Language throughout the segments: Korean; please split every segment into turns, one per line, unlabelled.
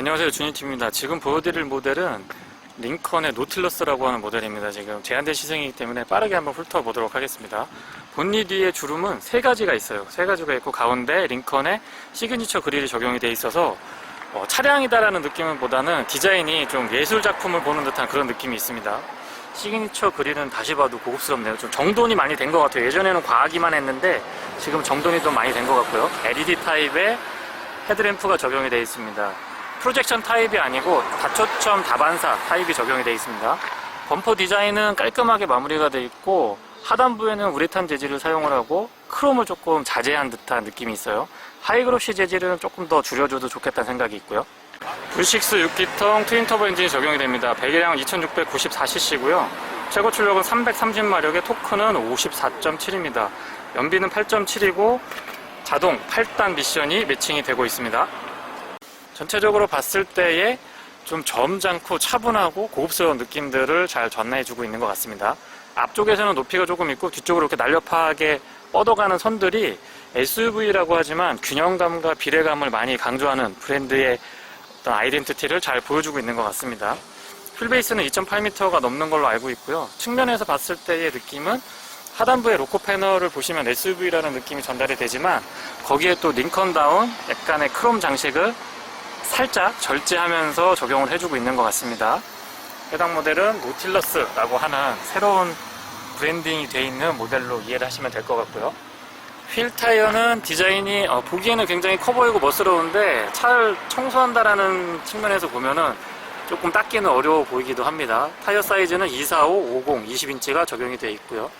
안녕하세요. 준이팀입니다. 지금 보여드릴 모델은 링컨의 노틸러스라고 하는 모델입니다. 지금 제한된 시승이기 때문에 빠르게 한번 훑어보도록 하겠습니다. 본닛 뒤에 주름은 세 가지가 있어요. 세 가지가 있고 가운데 링컨의 시그니처 그릴이 적용이 돼 있어서 어, 차량이다라는 느낌보다는 디자인이 좀 예술 작품을 보는 듯한 그런 느낌이 있습니다. 시그니처 그릴은 다시 봐도 고급스럽네요. 좀 정돈이 많이 된 것 같아요. 예전에는 과하기만 했는데 지금 정돈이 좀 많이 된 것 같고요. LED 타입의 헤드램프가 적용이 되어 있습니다. 프로젝션 타입이 아니고 다초점 다반사 타입이 적용이 되어 있습니다. 범퍼 디자인은 깔끔하게 마무리가 되어 있고 하단부에는 우레탄 재질을 사용을 하고 크롬을 조금 자제한 듯한 느낌이 있어요. 하이그로시 재질은 조금 더 줄여줘도 좋겠다는 생각이 있고요. V6 6기통 트윈터보 엔진이 적용이 됩니다. 배기량은 2694cc고요. 최고 출력은 330마력의 토크는 54.7입니다. 연비는 8.7이고 자동 8단 미션이 매칭이 되고 있습니다. 전체적으로 봤을 때에 좀 점잖고 차분하고 고급스러운 느낌들을 잘 전해주고 있는 것 같습니다. 앞쪽에서는 높이가 조금 있고 뒤쪽으로 이렇게 날렵하게 뻗어가는 선들이 SUV라고 하지만 균형감과 비례감을 많이 강조하는 브랜드의 어떤 아이덴티티를 잘 보여주고 있는 것 같습니다. 휠베이스는 2.8m가 넘는 걸로 알고 있고요. 측면에서 봤을 때의 느낌은 하단부의 로코 패널을 보시면 SUV라는 느낌이 전달이 되지만 거기에 또 링컨다운 약간의 크롬 장식을 살짝 절제하면서 적용을 해주고 있는 것 같습니다. 해당 모델은 노틸러스라고 하는 새로운 브랜딩이 되어 있는 모델로 이해를 하시면 될 것 같고요. 휠 타이어는 디자인이 어, 보기에는 굉장히 커 보이고 멋스러운데 차를 청소한다라는 측면에서 보면은 조금 닦기는 어려워 보이기도 합니다. 타이어 사이즈는 245, 50, 20인치가 적용이 되어 있고요.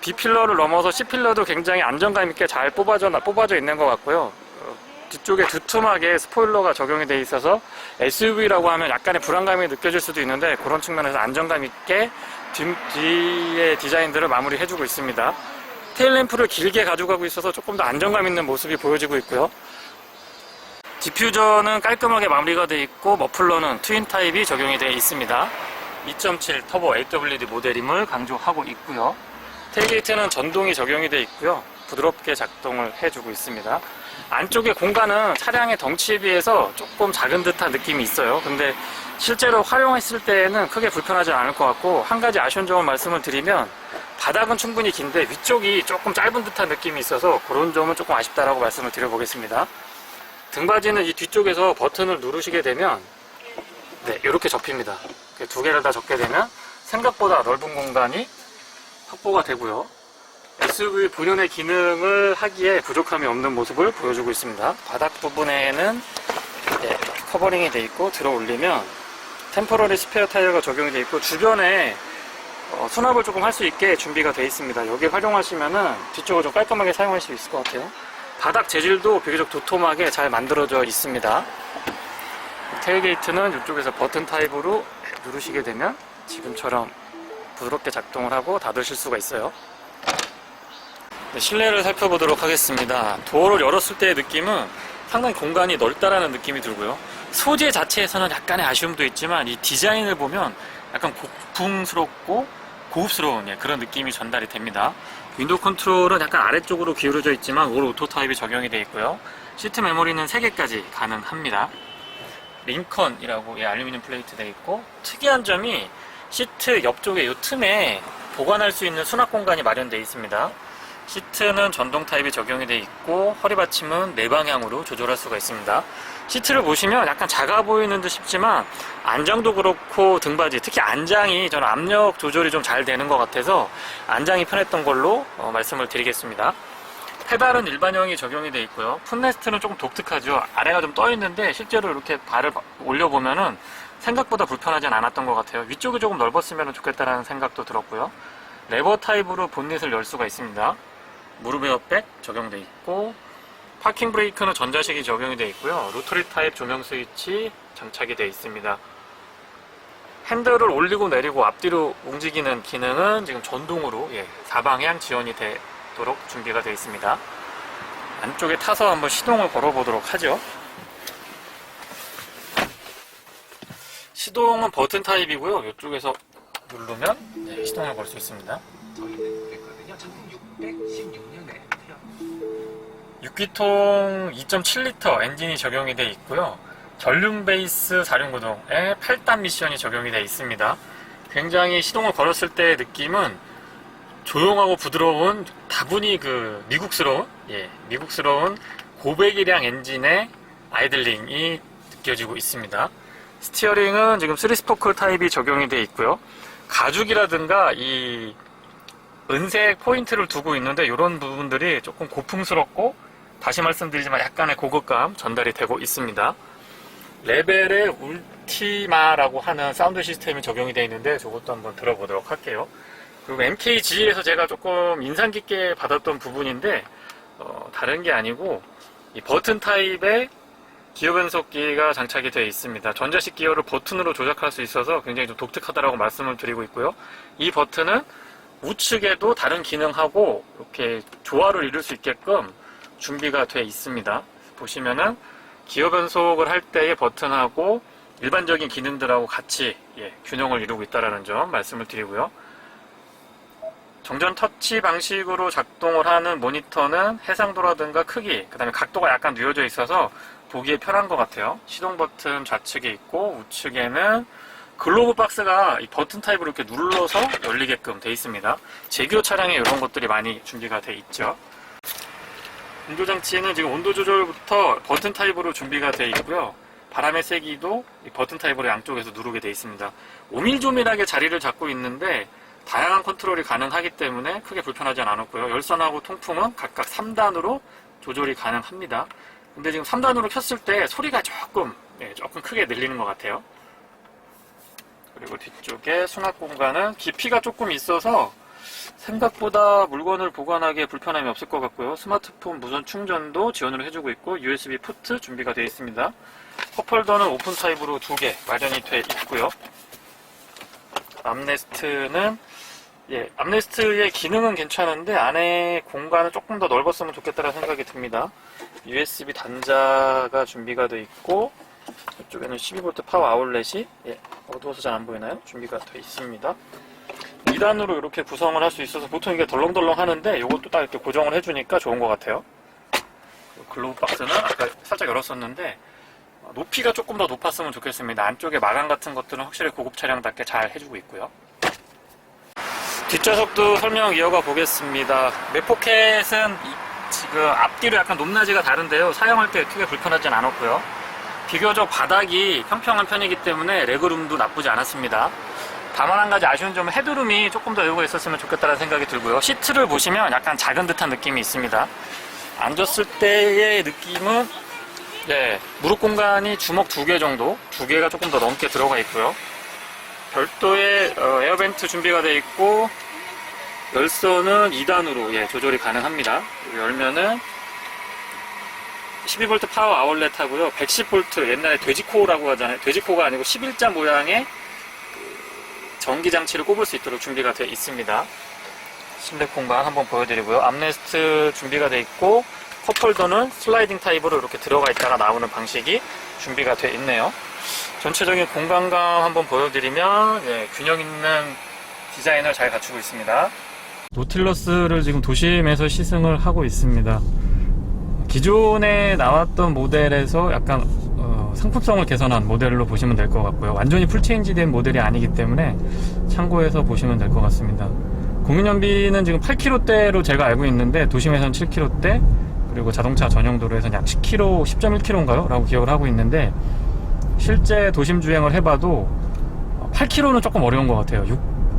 B필러를 넘어서 C필러도 굉장히 안정감 있게 잘 뽑아져, 뽑아져 있는 것 같고요. 어, 뒤쪽에 두툼하게 스포일러가 적용이 되어 있어서 SUV라고 하면 약간의 불안감이 느껴질 수도 있는데 그런 측면에서 안정감 있게 뒤, 뒤의 디자인들을 마무리해주고 있습니다. 테일램프를 길게 가져가고 있어서 조금 더 안정감 있는 모습이 보여지고 있고요. 디퓨저는 깔끔하게 마무리가 되어 있고 머플러는 트윈 타입이 적용이 되어 있습니다. 2.7 터보 AWD 모델임을 강조하고 있고요. 테일게이트는 전동이 적용이 되어 있고요. 부드럽게 작동을 해주고 있습니다. 안쪽의 공간은 차량의 덩치에 비해서 조금 작은 듯한 느낌이 있어요. 근데 실제로 활용했을 때에는 크게 불편하지 않을 것 같고 한 가지 아쉬운 점을 말씀을 드리면 바닥은 충분히 긴데 위쪽이 조금 짧은 듯한 느낌이 있어서 그런 점은 조금 아쉽다라고 말씀을 드려보겠습니다. 등받이는 이 뒤쪽에서 버튼을 누르시게 되면 네 이렇게 접힙니다. 두 개를 다 접게 되면 생각보다 넓은 공간이 확보가 되고요. SUV 본연의 기능을 하기에 부족함이 없는 모습을 보여주고 있습니다. 바닥 부분에는 네, 커버링이 되어 있고 들어 올리면 템포러리 스페어 타이어가 적용이 되어 있고 주변에 어, 수납을 조금 할 수 있게 준비가 되어 있습니다. 여기 활용하시면은 뒤쪽을 좀 깔끔하게 사용할 수 있을 것 같아요. 바닥 재질도 비교적 도톰하게 잘 만들어져 있습니다. 테일게이트는 이쪽에서 버튼 타입으로 누르시게 되면 지금처럼 부드럽게 작동을 하고 닫으실 수가 있어요. 네, 실내를 살펴보도록 하겠습니다. 도어를 열었을 때의 느낌은 상당히 공간이 넓다라는 느낌이 들고요. 소재 자체에서는 약간의 아쉬움도 있지만 이 디자인을 보면 약간 고풍스럽고 고급스러운 예, 그런 느낌이 전달이 됩니다. 윈도우 컨트롤은 약간 아래쪽으로 기울어져 있지만 올 오토 타입이 적용이 되어 있고요. 시트 메모리는 3개까지 가능합니다. 링컨이라고 예, 알루미늄 플레이트 되어 있고 특이한 점이 시트 옆쪽에 이 틈에 보관할 수 있는 수납 공간이 마련되어 있습니다. 시트는 전동 타입이 적용이 되어 있고 허리 받침은 네 방향으로 조절할 수가 있습니다. 시트를 보시면 약간 작아 보이는 듯 싶지만 안장도 그렇고 등받이 특히 안장이 저는 압력 조절이 좀 잘 되는 것 같아서 안장이 편했던 걸로 어, 말씀을 드리겠습니다. 페달은 일반형이 적용이 되어 있고요. 풋레스트는 조금 독특하죠. 아래가 좀 떠 있는데 실제로 이렇게 발을 올려보면은 생각보다 불편하진 않았던 것 같아요. 위쪽이 조금 넓었으면 좋겠다라는 생각도 들었고요. 레버 타입으로 본닛을 열 수가 있습니다. 무릎 에어백 적용되어 있고 파킹 브레이크는 전자식이 적용이 되어 있고요. 로터리 타입 조명 스위치 장착이 되어 있습니다. 핸들을 올리고 내리고 앞뒤로 움직이는 기능은 지금 전동으로 예, 4방향 지원이 되도록 준비가 되어 있습니다. 안쪽에 타서 한번 시동을 걸어보도록 하죠. 시동은 버튼 타입이고요. 이쪽에서 누르면 네, 시동을 걸 수 있습니다.
저희는 그랬거든요. 1616년에
6기통 2.7L 엔진이 적용이 되어 있고요. 전륜 베이스 4륜구동에 8단 미션이 적용이 되어 있습니다. 굉장히 시동을 걸었을 때의 느낌은 조용하고 부드러운 다분히 그 미국스러운 예 미국스러운 고배기량 엔진의 아이들링이 느껴지고 있습니다. 스티어링은 지금 3스포크 타입이 적용이 되어 있고요. 가죽이라든가 이 은색 포인트를 두고 있는데 이런 부분들이 조금 고풍스럽고 다시 말씀드리지만 약간의 고급감 전달이 되고 있습니다. 레벨의 울티마라고 하는 사운드 시스템이 적용이 되어 있는데 저것도 한번 들어보도록 할게요. 그리고 MKG에서 제가 조금 인상 깊게 받았던 부분인데 어, 다른 게 아니고 이 버튼 타입의 기어 변속기가 장착이 되어 있습니다. 전자식 기어를 버튼으로 조작할 수 있어서 굉장히 좀 독특하다고 말씀을 드리고 있고요. 이 버튼은 우측에도 다른 기능하고 이렇게 조화를 이룰 수 있게끔 준비가 되어 있습니다. 보시면은 기어 변속을 할 때의 버튼하고 일반적인 기능들하고 같이 예, 균형을 이루고 있다는 점 말씀을 드리고요. 정전 터치 방식으로 작동을 하는 모니터는 해상도라든가 크기, 그 다음에 각도가 약간 뉘어져 있어서 보기에 편한 것 같아요. 시동 버튼 좌측에 있고 우측에는 글로브 박스가 이 버튼 타입으로 이렇게 눌러서 열리게끔 돼 있습니다. 제규어 차량에 이런 것들이 많이 준비가 돼 있죠. 온도 장치는 지금 온도 조절부터 버튼 타입으로 준비가 돼 있고요. 바람의 세기도 이 버튼 타입으로 양쪽에서 누르게 돼 있습니다. 오밀조밀하게 자리를 잡고 있는데 다양한 컨트롤이 가능하기 때문에 크게 불편하지 않았고요. 열선하고 통풍은 각각 3단으로 조절이 가능합니다. 근데 지금 3단으로 켰을 때 소리가 조금 네, 조금 크게 들리는 것 같아요. 그리고 뒤쪽에 수납 공간은 깊이가 조금 있어서 생각보다 물건을 보관하기에 불편함이 없을 것 같고요. 스마트폰 무선 충전도 지원을 해주고 있고 USB 포트 준비가 되어 있습니다. 컵홀더는 오픈 타입으로 두 개 마련이 되어 있고요. 암레스트는 예, 암레스트의 기능은 괜찮은데 안에 공간을 조금 더 넓었으면 좋겠다는 생각이 듭니다. USB 단자가 준비가 되어 있고 이쪽에는 12V 파워 아울렛이 예, 어두워서 잘 안 보이나요? 준비가 되어 있습니다. 2단으로 이렇게 구성을 할 수 있어서 보통 이게 덜렁덜렁 하는데 이것도 딱 이렇게 고정을 해주니까 좋은 것 같아요. 글로브 박스는 아까 살짝 열었었는데 어, 높이가 조금 더 높았으면 좋겠습니다. 안쪽에 마감 같은 것들은 확실히 고급 차량답게 잘 해주고 있고요. 뒷좌석도 설명 이어가 보겠습니다. 맥포켓은 이- 지금 앞뒤로 약간 높낮이가 다른데요. 사용할 때 크게 불편하진 않았고요. 비교적 바닥이 평평한 편이기 때문에 레그룸도 나쁘지 않았습니다. 다만 한 가지 아쉬운 점은 헤드룸이 조금 더 여유가 있었으면 좋겠다는 생각이 들고요. 시트를 보시면 약간 작은 듯한 느낌이 있습니다. 앉았을 때의 느낌은 네, 무릎 공간이 주먹 두 개 정도, 두 개가 조금 더 넘게 들어가 있고요. 별도의 어, 에어벤트 준비가 되어 있고 열선은 2단으로 예, 조절이 가능합니다. 열면은 12V 파워 아울렛 하고요. 110V 옛날에 돼지코라고 하잖아요. 돼지코가 아니고 11자 모양의 그 전기 장치를 꼽을 수 있도록 준비가 되어 있습니다. 실내 공간 한번 보여드리고요. 암레스트 준비가 되어 있고 컵홀더는 슬라이딩 타입으로 이렇게 들어가 있다가 나오는 방식이 준비가 되어 있네요. 전체적인 공간감 한번 보여드리면 예, 균형 있는 디자인을 잘 갖추고 있습니다. 노틸러스를 지금 도심에서 시승을 하고 있습니다. 기존에 나왔던 모델에서 약간 어, 상품성을 개선한 모델로 보시면 될 것 같고요. 완전히 풀체인지된 모델이 아니기 때문에 참고해서 보시면 될 것 같습니다. 공인연비는 지금 8km대로 제가 알고 있는데 도심에서는 7km대 그리고 자동차 전용 도로에서는 약 10km, 10.1km인가요? 라고 기억을 하고 있는데 실제 도심 주행을 해봐도 8km는 조금 어려운 것 같아요.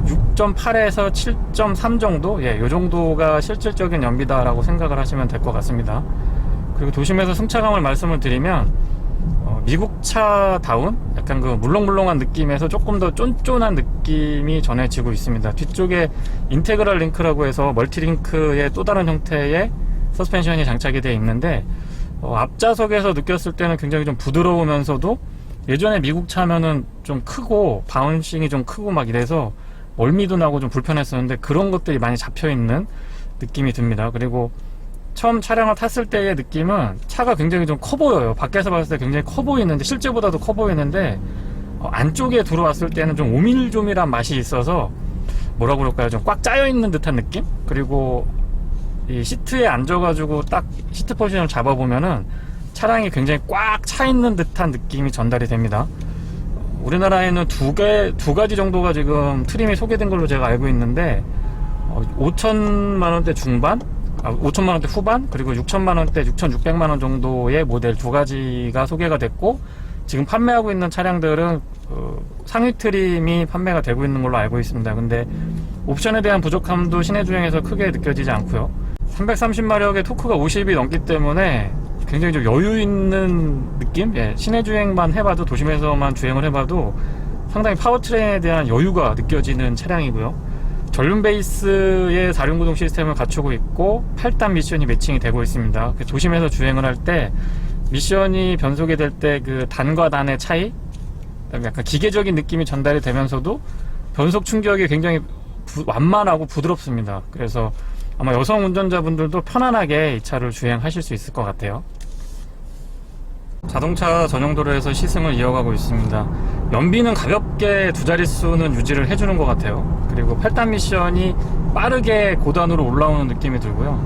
6.8에서 7.3 정도? 예, 요 정도가 실질적인 연비다라고 생각을 하시면 될 것 같습니다. 그리고 도심에서 승차감을 말씀을 드리면, 어, 미국 차다운 약간 그 물렁물렁한 느낌에서 조금 더 쫀쫀한 느낌이 전해지고 있습니다. 뒤쪽에 인테그랄 링크라고 해서 멀티링크의 또 다른 형태의 서스펜션이 장착이 되어 있는데, 어, 앞좌석에서 느꼈을 때는 굉장히 좀 부드러우면서도 예전에 미국 차면은 좀 크고 바운싱이 좀 크고 막 이래서 멀미도 나고 좀 불편했었는데 그런 것들이 많이 잡혀 있는 느낌이 듭니다. 그리고 처음 차량을 탔을 때의 느낌은 차가 굉장히 좀 커 보여요. 밖에서 봤을 때 굉장히 커 보이는데 실제보다도 커 보이는데 어, 안쪽에 들어왔을 때는 좀 오밀조밀한 맛이 있어서 뭐라 그럴까요? 좀 꽉 짜여 있는 듯한 느낌? 그리고 이 시트에 앉아가지고 딱 시트 포지션을 잡아보면은 차량이 굉장히 꽉 차 있는 듯한 느낌이 전달이 됩니다. 우리나라에는 두 개, 두 가지 정도가 지금 트림이 소개된 걸로 제가 알고 있는데, 어, 5천만 원대 중반, 아, 5천만 원대 후반, 그리고 6천만 원대, 6,600만 원 정도의 모델 두 가지가 소개가 됐고, 지금 판매하고 있는 차량들은 어, 상위 트림이 판매가 되고 있는 걸로 알고 있습니다. 근데 옵션에 대한 부족함도 시내 주행에서 크게 느껴지지 않고요. 330마력의 토크가 50이 넘기 때문에 굉장히 좀 여유 있는 느낌? 예, 시내 주행만 해봐도 도심에서만 주행을 해봐도 상당히 파워트레인에 대한 여유가 느껴지는 차량이고요. 전륜 베이스의 4륜구동 시스템을 갖추고 있고 8단 미션이 매칭이 되고 있습니다. 그 도심에서 주행을 할 때 미션이 변속이 될 때 그 단과 단의 차이, 그다음에 약간 기계적인 느낌이 전달이 되면서도 변속 충격이 굉장히 부- 완만하고 부드럽습니다. 그래서 아마 여성 운전자분들도 편안하게 이 차를 주행하실 수 있을 것 같아요. 자동차 전용 도로에서 시승을 이어가고 있습니다. 연비는 가볍게 두 자릿수는 유지를 해주는 것 같아요. 그리고 8단 미션이 빠르게 고단으로 올라오는 느낌이 들고요.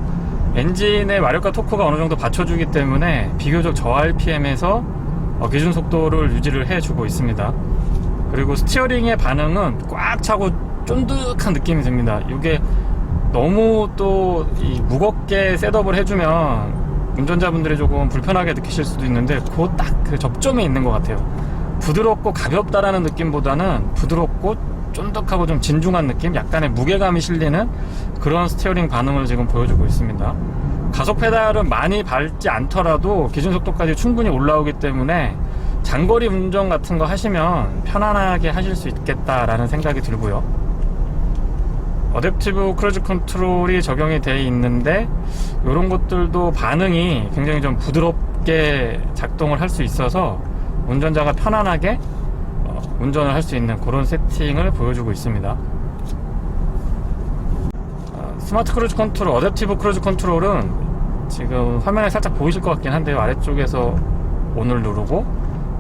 엔진의 마력과 토크가 어느 정도 받쳐주기 때문에 비교적 저RPM에서 어, 기준 속도를 유지를 해주고 있습니다. 그리고 스티어링의 반응은 꽉 차고 쫀득한 느낌이 듭니다. 이게 너무 또이 무겁게 셋업을 해주면 운전자분들이 조금 불편하게 느끼실 수도 있는데 그 딱 그 접점이 있는 것 같아요. 부드럽고 가볍다라는 느낌보다는 부드럽고 쫀득하고 좀 진중한 느낌, 약간의 무게감이 실리는 그런 스티어링 반응을 지금 보여주고 있습니다. 가속 페달은 많이 밟지 않더라도 기준 속도까지 충분히 올라오기 때문에 장거리 운전 같은 거 하시면 편안하게 하실 수 있겠다라는 생각이 들고요. 어댑티브 크루즈 컨트롤이 적용이 되어 있는데 이런 것들도 반응이 굉장히 좀 부드럽게 작동을 할 수 있어서 운전자가 편안하게 어, 운전을 할 수 있는 그런 세팅을 보여주고 있습니다. 어, 스마트 크루즈 컨트롤, 어댑티브 크루즈 컨트롤은 지금 화면에 살짝 보이실 것 같긴 한데요. 아래쪽에서 온을 누르고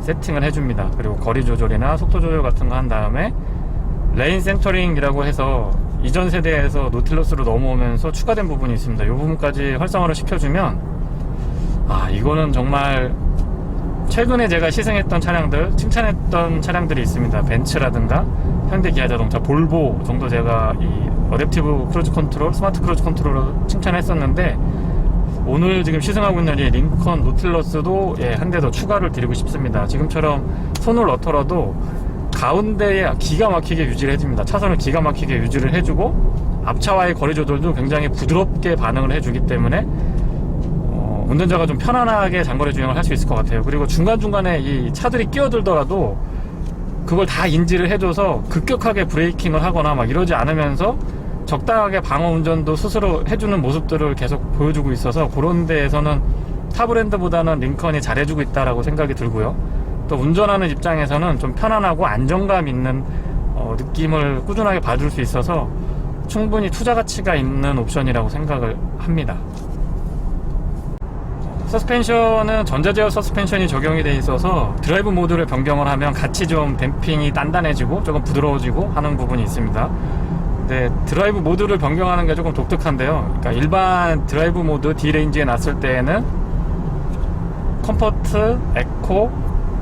세팅을 해줍니다. 그리고 거리 조절이나 속도 조절 같은 거 한 다음에 레인 센터링이라고 해서 이전 세대에서 노틸러스로 넘어오면서 추가된 부분이 있습니다. 이 부분까지 활성화를 시켜주면 아 이거는 정말 최근에 제가 시승했던 차량들 칭찬했던 차량들이 있습니다. 벤츠라든가 현대 기아자동차, 볼보 정도 제가 이 어댑티브 크루즈 컨트롤, 스마트 크루즈 컨트롤을 칭찬했었는데 오늘 지금 시승하고 있는 이 링컨 노틸러스도 예, 한 대 더 추가를 드리고 싶습니다. 지금처럼 손을 넣더라도 가운데에 기가 막히게 유지를 해줍니다. 차선을 기가 막히게 유지를 해주고 앞차와의 거리 조절도 굉장히 부드럽게 반응을 해주기 때문에 어, 운전자가 좀 편안하게 장거리 주행을 할 수 있을 것 같아요. 그리고 중간중간에 이 차들이 끼어들더라도 그걸 다 인지를 해줘서 급격하게 브레이킹을 하거나 막 이러지 않으면서 적당하게 방어 운전도 스스로 해주는 모습들을 계속 보여주고 있어서 그런 데에서는 타 브랜드보다는 링컨이 잘해주고 있다라고 생각이 들고요. 또 운전하는 입장에서는 좀 편안하고 안정감 있는 어, 느낌을 꾸준하게 받을 수 있어서 충분히 투자 가치가 있는 옵션이라고 생각을 합니다. 서스펜션은 전자제어 서스펜션이 적용이 돼 있어서 드라이브 모드를 변경을 하면 같이 좀 댐핑이 단단해지고 조금 부드러워지고 하는 부분이 있습니다. 근데 드라이브 모드를 변경하는 게 조금 독특한데요. 그러니까 일반 드라이브 모드 D 레인지에 놨을 때에는 컴포트, 에코,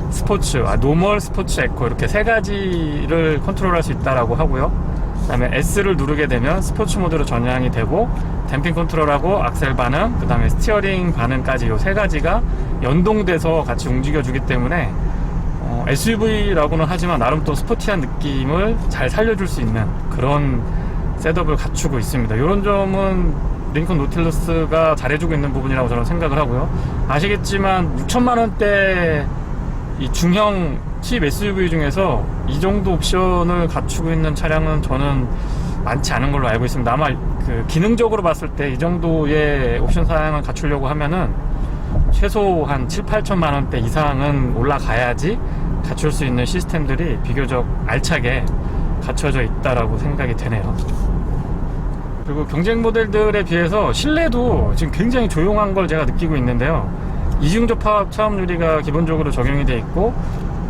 스포츠, 아, 노멀, 스포츠, 에코 이렇게 세 가지를 컨트롤할 수 있다라고 하고요. 그 다음에 S를 누르게 되면 스포츠 모드로 전향이 되고 댐핑 컨트롤하고 악셀 반응, 그 다음에 스티어링 반응까지 이 세 가지가 연동돼서 같이 움직여 주기 때문에 어, SUV라고는 하지만 나름 또 스포티한 느낌을 잘 살려줄 수 있는 그런 셋업을 갖추고 있습니다. 이런 점은 링컨 노틸러스가 잘해주고 있는 부분이라고 저는 생각을 하고요. 아시겠지만 6천만 원대 이 중형 칩 SUV 중에서 이 정도 옵션을 갖추고 있는 차량은 저는 많지 않은 걸로 알고 있습니다. 아마 그 기능적으로 봤을 때 이 정도의 옵션 사양을 갖추려고 하면은 최소 한 7, 8천만 원대 이상은 올라가야지 갖출 수 있는 시스템들이 비교적 알차게 갖춰져 있다라고 생각이 되네요. 그리고 경쟁 모델들에 비해서 실내도 지금 굉장히 조용한 걸 제가 느끼고 있는데요. 이중 접합 차음 유리가 기본적으로 적용이 돼 있고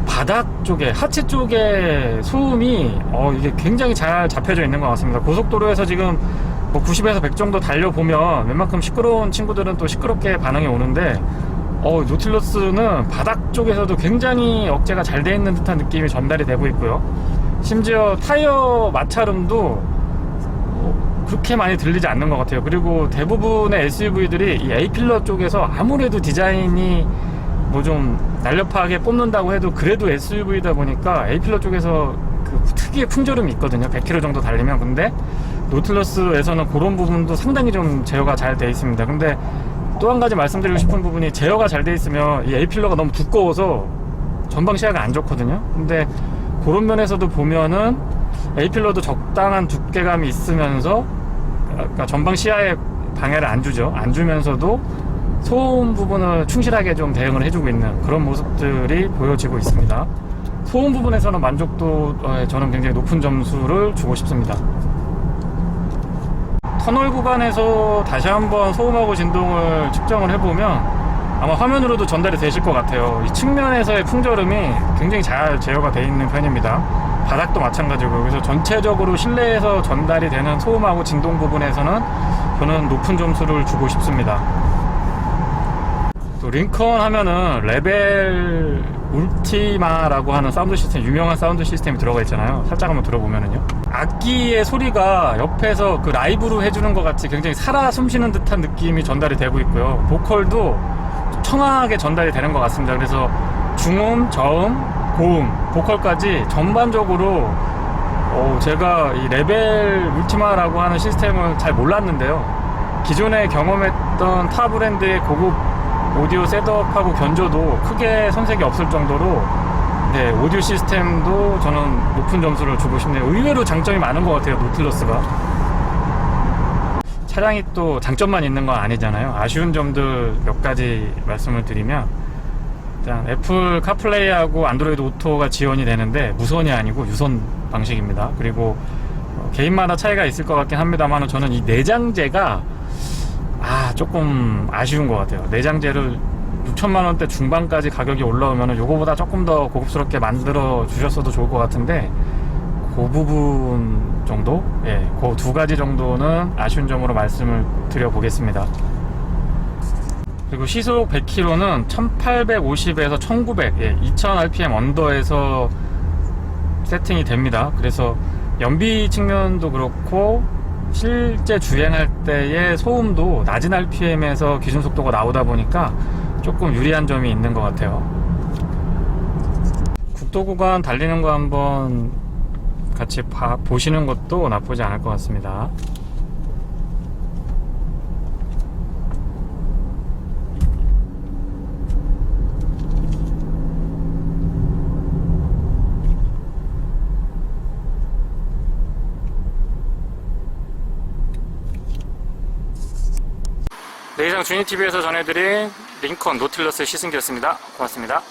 바닥 쪽에 하체 쪽에 소음이 어 이게 굉장히 잘 잡혀져 있는 것 같습니다. 고속도로에서 지금 뭐 90에서 100 정도 달려보면 웬만큼 시끄러운 친구들은 또 시끄럽게 반응이 오는데 어, 노틸러스는 바닥 쪽에서도 굉장히 억제가 잘 돼 있는 듯한 느낌이 전달이 되고 있고요. 심지어 타이어 마찰음도 어, 그렇게 많이 들리지 않는 것 같아요. 그리고 대부분의 SUV들이 이 A필러 쪽에서 아무래도 디자인이 뭐 좀 날렵하게 뽑는다고 해도 그래도 SUV다 보니까 A필러 쪽에서 그 특유의 풍절음이 있거든요. 100km 정도 달리면. 근데 노틀러스에서는 그런 부분도 상당히 좀 제어가 잘 돼 있습니다. 근데 또 한 가지 말씀드리고 싶은 부분이 제어가 잘 돼 있으면 이 A필러가 너무 두꺼워서 전방 시야가 안 좋거든요. 근데 그런 면에서도 보면은 A필러도 적당한 두께감이 있으면서 그러니까 전방 시야에 방해를 안 주죠. 안 주면서도 소음 부분을 충실하게 좀 대응을 해주고 있는 그런 모습들이 보여지고 있습니다. 소음 부분에서는 만족도에 저는 굉장히 높은 점수를 주고 싶습니다. 터널 구간에서 다시 한번 소음하고 진동을 측정을 해보면 아마 화면으로도 전달이 되실 것 같아요. 이 측면에서의 풍절음이 굉장히 잘 제어가 되어 있는 편입니다. 바닥도 마찬가지고 그래서 전체적으로 실내에서 전달이 되는 소음하고 진동 부분에서는 저는 높은 점수를 주고 싶습니다. 또 링컨 하면은 레벨 울티마라고 하는 사운드 시스템 유명한 사운드 시스템이 들어가 있잖아요. 살짝 한번 들어보면은요. 악기의 소리가 옆에서 그 라이브로 해주는 것 같이 굉장히 살아 숨쉬는 듯한 느낌이 전달이 되고 있고요. 보컬도 청아하게 전달이 되는 것 같습니다. 그래서 중음, 저음, 고음, 보컬까지 전반적으로 어, 제가 이 레벨 울티마라고 하는 시스템을 잘 몰랐는데요. 기존에 경험했던 타 브랜드의 고급 오디오 셋업하고 견조도 크게 손색이 없을 정도로 네, 오디오 시스템도 저는 높은 점수를 주고 싶네요. 의외로 장점이 많은 것 같아요, 노틸러스가. 차량이 또 장점만 있는 건 아니잖아요. 아쉬운 점들 몇 가지 말씀을 드리면 일단 애플 카플레이하고 안드로이드 오토가 지원이 되는데 무선이 아니고 유선 방식입니다. 그리고 어, 개인마다 차이가 있을 것 같긴 합니다만 저는 이 내장재가 아 조금 아쉬운 것 같아요. 내장재를 6천만 원대 중반까지 가격이 올라오면 요거보다 조금 더 고급스럽게 만들어 주셨어도 좋을 것 같은데 그 부분 정도? 예 그 두 가지 정도는 아쉬운 점으로 말씀을 드려 보겠습니다. 그리고 시속 100km는 1850에서 1900 예, 2000rpm 언더에서 세팅이 됩니다. 그래서 연비 측면도 그렇고 실제 주행할 때의 소음도 낮은 RPM에서 기준 속도가 나오다 보니까 조금 유리한 점이 있는 것 같아요. 국도 구간 달리는 거 한번 같이 봐- 보시는 것도 나쁘지 않을 것 같습니다. 주니TV에서 전해드린 링컨 노틸러스 시승기였습니다. 고맙습니다.